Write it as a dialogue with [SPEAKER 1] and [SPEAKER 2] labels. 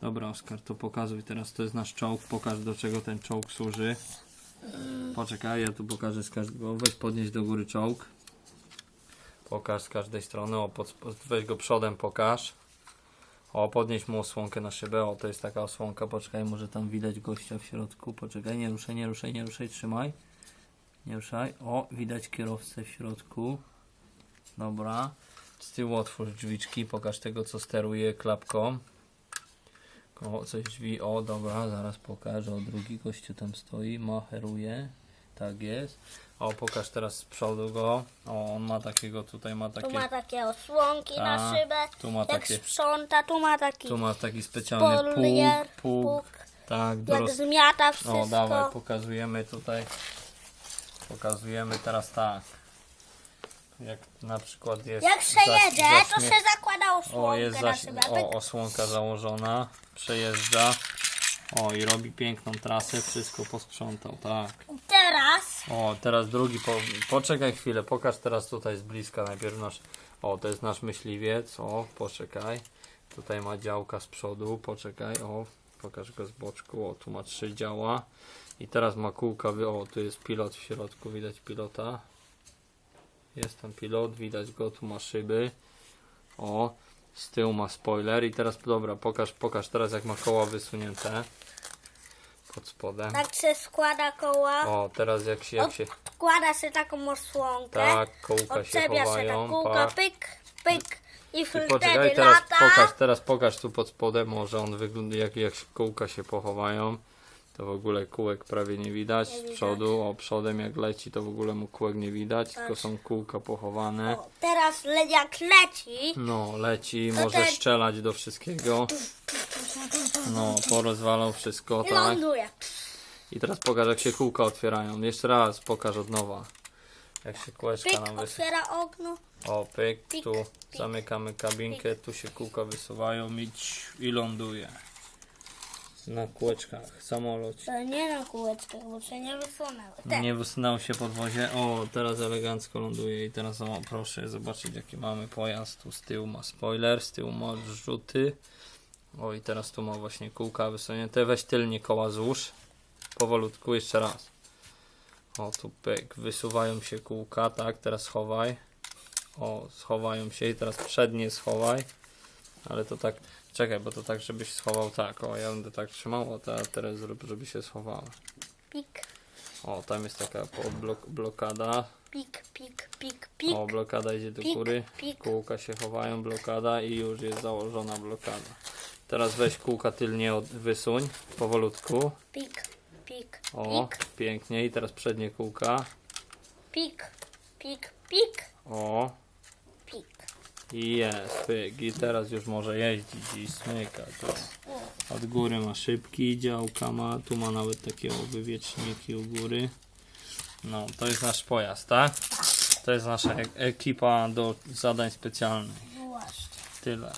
[SPEAKER 1] Dobra, Oskar, to pokazuj teraz. To jest nasz czołg. Pokaż do czego ten czołg służy. Poczekaj, ja tu pokażę z każdego. Weź podnieść do góry czołg. Pokaż z każdej strony. O, pod, weź go przodem, pokaż. O, podnieś mu osłonkę na szybę. O, to jest taka osłonka. Poczekaj, może tam widać gościa w środku. Poczekaj, nie ruszaj, nie ruszaj, nie ruszaj, trzymaj. Nie ruszaj. O, widać kierowcę w środku. Dobra. Z tyłu otwórz drzwiczki, pokaż tego, co steruje klapką. O, coś drzwi, o dobra, zaraz pokażę, o drugi gościu tam stoi, macheruje, tak jest. O, pokaż teraz z przodu go, o, on ma takiego, tutaj ma
[SPEAKER 2] Tu
[SPEAKER 1] takie,
[SPEAKER 2] ma takie osłonki na szybę.
[SPEAKER 1] tu ma
[SPEAKER 2] Jak
[SPEAKER 1] takie-
[SPEAKER 2] sprząta, tu ma taki
[SPEAKER 1] tu ma taki specjalny
[SPEAKER 2] polier,
[SPEAKER 1] pług, pług,
[SPEAKER 2] pług.
[SPEAKER 1] tak, do
[SPEAKER 2] Jak zmiata wszystko.
[SPEAKER 1] O, dawaj, pokazujemy tutaj, pokazujemy teraz tak. Jak na przykład jest...
[SPEAKER 2] Jak przejedzie,
[SPEAKER 1] zaś-
[SPEAKER 2] to
[SPEAKER 1] zaśmie-
[SPEAKER 2] się zakłada osłonkę
[SPEAKER 1] O, jest
[SPEAKER 2] na
[SPEAKER 1] zaś,
[SPEAKER 2] szybę.
[SPEAKER 1] o, osłonka założona, przejeżdża. O, i robi piękną trasę, wszystko posprzątał, tak.
[SPEAKER 2] Teraz
[SPEAKER 1] O, teraz drugi, po, poczekaj chwilę, pokaż teraz tutaj z bliska najpierw nasz, o, to jest nasz myśliwiec, o, poczekaj. Tutaj ma działka z przodu, poczekaj, o, pokaż go z boczku, o, tu ma trzy działa. I teraz ma kółka, wy- o, tu jest pilot w środku, widać pilota. Jest tam pilot, widać go, tu ma szyby. O, z tyłu ma spoiler i teraz, dobra, pokaż, pokaż teraz jak ma koła wysunięte. Pod spodem.
[SPEAKER 2] tak się składa koła.
[SPEAKER 1] O, teraz jak się, jak się,
[SPEAKER 2] Odkłada się taką osłonkę.
[SPEAKER 1] tak, kołka się
[SPEAKER 2] Odczepia się
[SPEAKER 1] chowają,
[SPEAKER 2] kółka, pyk, pyk. I
[SPEAKER 1] I poczekaj, teraz
[SPEAKER 2] lata.
[SPEAKER 1] pokaż, teraz pokaż tu pod spodem, może on wygląda, jak, jak kółka się pochowają, to w ogóle kółek prawie nie widać, z przodu, o przodem jak leci, to w ogóle mu kółek nie widać, tylko są kółka pochowane.
[SPEAKER 2] O, teraz le- jak leci,
[SPEAKER 1] No, leci, może
[SPEAKER 2] ten-
[SPEAKER 1] strzelać do wszystkiego. No, porozwalał wszystko,
[SPEAKER 2] i
[SPEAKER 1] tak.
[SPEAKER 2] ląduje.
[SPEAKER 1] I teraz pokaż, jak się kółka otwierają. Jeszcze raz pokaż od nowa. Jak się kółeczka
[SPEAKER 2] Pyk,
[SPEAKER 1] nam wysuwa.
[SPEAKER 2] otwiera okno.
[SPEAKER 1] O, pyk,
[SPEAKER 2] Pik,
[SPEAKER 1] tu
[SPEAKER 2] pik,
[SPEAKER 1] zamykamy kabinkę, tu się kółka wysuwają i, ć- i ląduje. Na kółeczkach, samolot.
[SPEAKER 2] To nie na kółeczkach, bo się nie wysunęły. Te.
[SPEAKER 1] Nie wysunął się podwozie. O, teraz elegancko ląduje i teraz o, proszę zobaczyć jaki mamy pojazd. Tu z tyłu ma spoiler, z tyłu ma rzuty. O i teraz tu ma właśnie kółka wysunięte. Weź tylnie koła złóż. Powolutku, jeszcze raz. O, tu pyk, wysuwają się kółka, tak, teraz schowaj. O, schowają się i teraz przednie schowaj. Ale to tak, czekaj, bo to tak, żebyś schował tak. O, ja będę tak trzymał, ta- teraz zrób, żeby się schowała.
[SPEAKER 2] Pik,
[SPEAKER 1] O, tam jest taka blok, blokada.
[SPEAKER 2] pik, pik, pik, pik.
[SPEAKER 1] O, blokada idzie do
[SPEAKER 2] Pik,
[SPEAKER 1] góry.
[SPEAKER 2] pik.
[SPEAKER 1] Kółka się chowają, blokada i już jest założona blokada. Teraz weź kółka tylnie od, wysuń, powolutku.
[SPEAKER 2] Pik, pik,
[SPEAKER 1] O,
[SPEAKER 2] pik,
[SPEAKER 1] pięknie. I teraz przednie kółka.
[SPEAKER 2] pik, pik, pik,
[SPEAKER 1] O, jest, pyk. I teraz już może jeździć i smykać. O. Od góry ma szybki, działka ma, tu ma nawet takie wywieczniki u góry. No, to jest nasz pojazd, tak? To jest nasza e- ekipa do zadań specjalnych.
[SPEAKER 2] No właśnie.
[SPEAKER 1] Tyle.